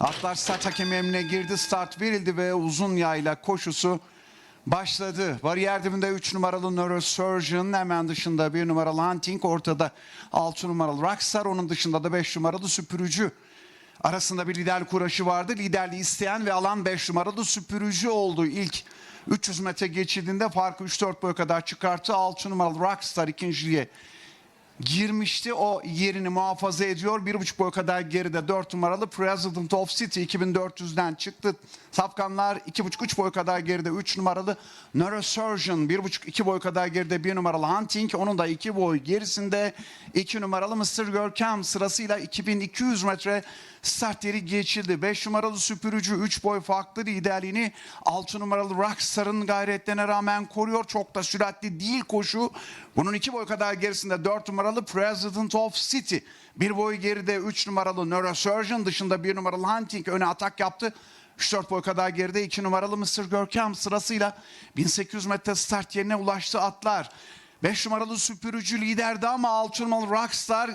Atlar start hakemi emrine girdi. Start verildi ve uzun yayla koşusu başladı. Bariyer dibinde 3 numaralı Neurosurgeon hemen dışında 1 numaralı Hunting ortada 6 numaralı Rockstar onun dışında da 5 numaralı Süpürücü. Arasında bir lider kuraşı vardı. Liderliği isteyen ve alan 5 numaralı Süpürücü oldu ilk 300 metre geçildiğinde farkı 3-4 boy kadar çıkarttı. 6 numaralı Rockstar ikinciliğe girmişti. O yerini muhafaza ediyor. Bir buçuk boy kadar geride 4 numaralı President of City 2400'den çıktı. Safkanlar iki buçuk üç boy kadar geride 3 numaralı Neurosurgeon bir buçuk iki boy kadar geride 1 numaralı Hunting onun da iki boy gerisinde 2 numaralı Mr. Görkem sırasıyla 2200 metre start yeri geçildi. 5 numaralı süpürücü 3 boy farklı liderliğini 6 numaralı Rockstar'ın gayretlerine rağmen koruyor. Çok da süratli değil koşu. Bunun 2 boy kadar gerisinde 4 numaralı President of City. Bir boy geride 3 numaralı Neurosurgeon dışında 1 numaralı Hunting öne atak yaptı. 3-4 boy kadar geride 2 numaralı Mr. Görkem sırasıyla 1800 metre start yerine ulaştı atlar. 5 numaralı süpürücü liderdi ama 6 numaralı Rockstar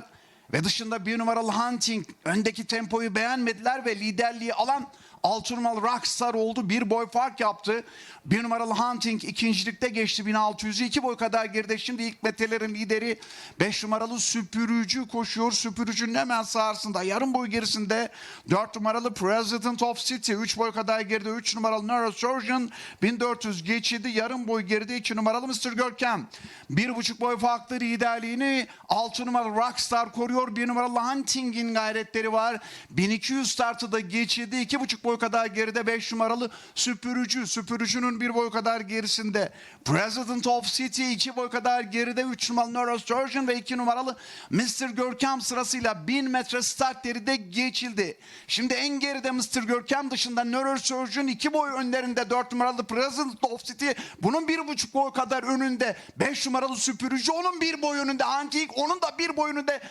ve dışında bir numaralı Hunting öndeki tempoyu beğenmediler ve liderliği alan 6 numaralı Rockstar oldu. Bir boy fark yaptı. Bir numaralı Hunting ikincilikte geçti 1600'ü. iki boy kadar geride. Şimdi ilk metrelerin lideri 5 numaralı Süpürücü koşuyor. Süpürücünün hemen sağrısında yarım boy gerisinde 4 numaralı President of City. 3 boy kadar geride 3 numaralı Neurosurgeon 1400 geçildi. Yarım boy geride 2 numaralı Mr. Görkem. Bir buçuk boy farklı liderliğini 6 numaralı Rockstar koruyor. 1 numaralı Hunting'in gayretleri var. 1200 startı da geçildi. 2,5 boy kadar geride 5 numaralı Süpürücü. Süpürücünün bir boy kadar gerisinde. President of City 2 boy kadar geride 3 numaralı Neurosurgeon ve 2 numaralı Mr. Görkem sırasıyla 1000 metre start yeri de geçildi. Şimdi en geride Mr. Görkem dışında Neurosurgeon 2 boy önlerinde 4 numaralı President of City. Bunun 1,5 boy kadar önünde 5 numaralı Süpürücü. Onun bir boy önünde Antik. Onun da bir boy önünde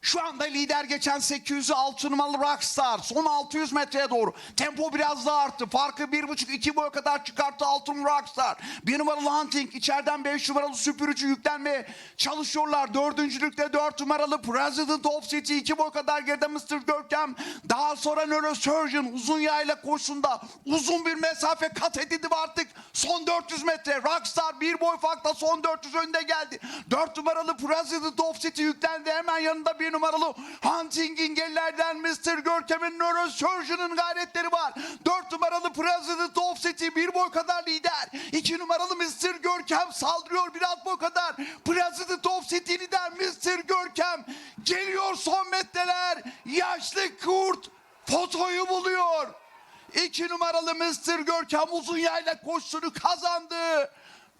şu anda lider geçen 800'ü 6 numaralı Rockstar. Son 600 metreye doğru. Tempo biraz daha arttı. Farkı 1,5-2 boya kadar çıkarttı 6 numaralı Rockstar. 1 numaralı Hunting. içeriden 5 numaralı süpürücü yüklenmeye çalışıyorlar. Dördüncülükte 4 numaralı President of City. 2 boy kadar geride Mr. Görkem. Daha sonra Neurosurgeon uzun yayla koşusunda uzun bir mesafe kat edildi ve artık son 400 metre. Rockstar bir boy farkla son 400 önde geldi. 4 numaralı President of City yüklendi. Hemen yanında bir numaralı Hunting'in gerilerden Mr. Görkem'in Neurosurgeon'ın gayretleri var. 4 numaralı President of City bir boy kadar lider. 2 numaralı Mr. Görkem saldırıyor biraz boy kadar. President of City lider Mr. Görkem. Geliyor son metreler. Yaşlı kurt fotoyu buluyor. 2 numaralı Mr. Görkem uzun yayla koşusunu kazandı.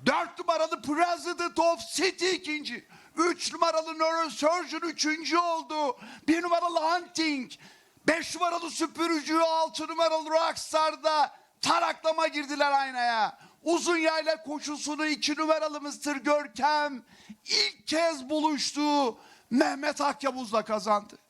4 numaralı President of City ikinci. 3 numaralı Neurosurgeon üçüncü oldu. 1 numaralı Hunting. 5 numaralı Süpürücü, 6 numaralı Rockstar'da taraklama girdiler aynaya. Uzun yayla koşusunu 2 numaralı Mr. Görkem ilk kez buluştu. Mehmet Akyavuz'la kazandı.